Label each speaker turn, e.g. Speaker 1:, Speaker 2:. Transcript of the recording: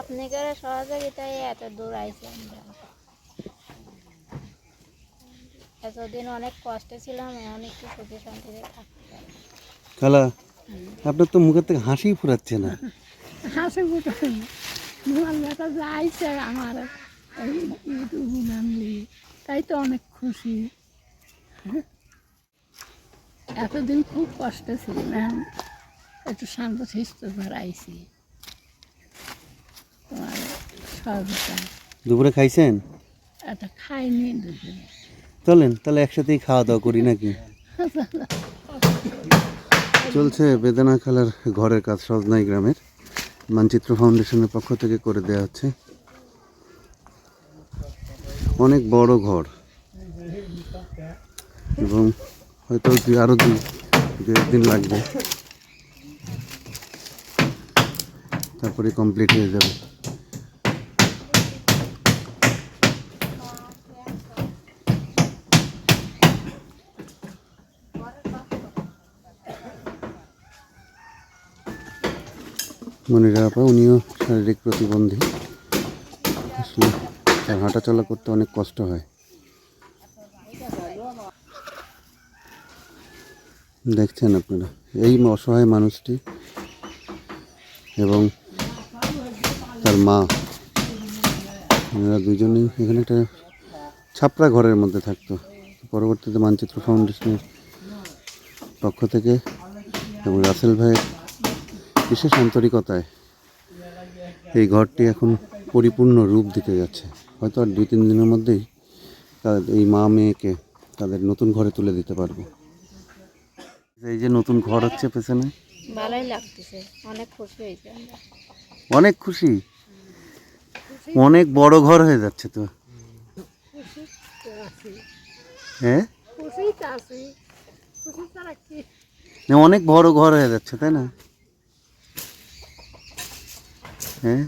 Speaker 1: আপনি করে সহযোগিতায় এত দূর আইছি আমরা। এতদিন অনেক কষ্টে ছিলাম এখন একটু সুখে শান্তিতে থাকতে
Speaker 2: খালা আপনার তো মুখের থেকে হাসি ফুরাচ্ছে না।
Speaker 3: হাসি ফুটো মোবাইলটা যাইছে আমার এই ইউটিউব নামলি তাই তো অনেক খুশি। এতদিন খুব কষ্ট ছিল না একটু শান্ত শিষ্ট সহযোগিতা
Speaker 2: দুপুরে খাইছেন?
Speaker 3: খাইনি
Speaker 2: চলেন তাহলে একসাথেই খাওয়া দাওয়া করি নাকি? চলছে বেদনা খালার ঘরের কাজ সজনাই গ্রামের। মানচিত্র ফাউন্ডেশনের পক্ষ থেকে করে দেওয়া হচ্ছে। অনেক বড় ঘর। এবং হয়তো আরও দুই দু একদিন লাগবে। তারপরে কমপ্লিট হয়ে যাবে। মনিরা আপা উনিও শারীরিক প্রতিবন্ধী। আসলে তার হাঁটাচলা করতে অনেক কষ্ট হয়। দেখছেন আপনারা, এই অসহায় মানুষটি এবং তার মা। এনারা দুজনেই এখানে একটা ছাপড়া ঘরের মধ্যে থাকতো। পরবর্তীতে মানচিত্র ফাউন্ডেশনের পক্ষ থেকে এবং রাসেল ভাইয়ের বিশেষ আন্তরিকতায় এই ঘরটি এখন পরিপূর্ণ রূপ দিতে যাচ্ছে। হয়তো আর দুই তিন দিনের মধ্যেই তাদের এই মা মেয়েকে তাদের নতুন ঘরে তুলে দিতে পারব। এই যে নতুন ঘর হচ্ছে পেছনে।
Speaker 1: ভালোই লাগতেছে। অনেক খুশি হয়েছে
Speaker 2: অনেক খুশি? অনেক বড় ঘর হয়ে যাচ্ছে তো। হ্যাঁ? অনেক বড় ঘর হয়ে যাচ্ছে তাই না? হ্যাঁ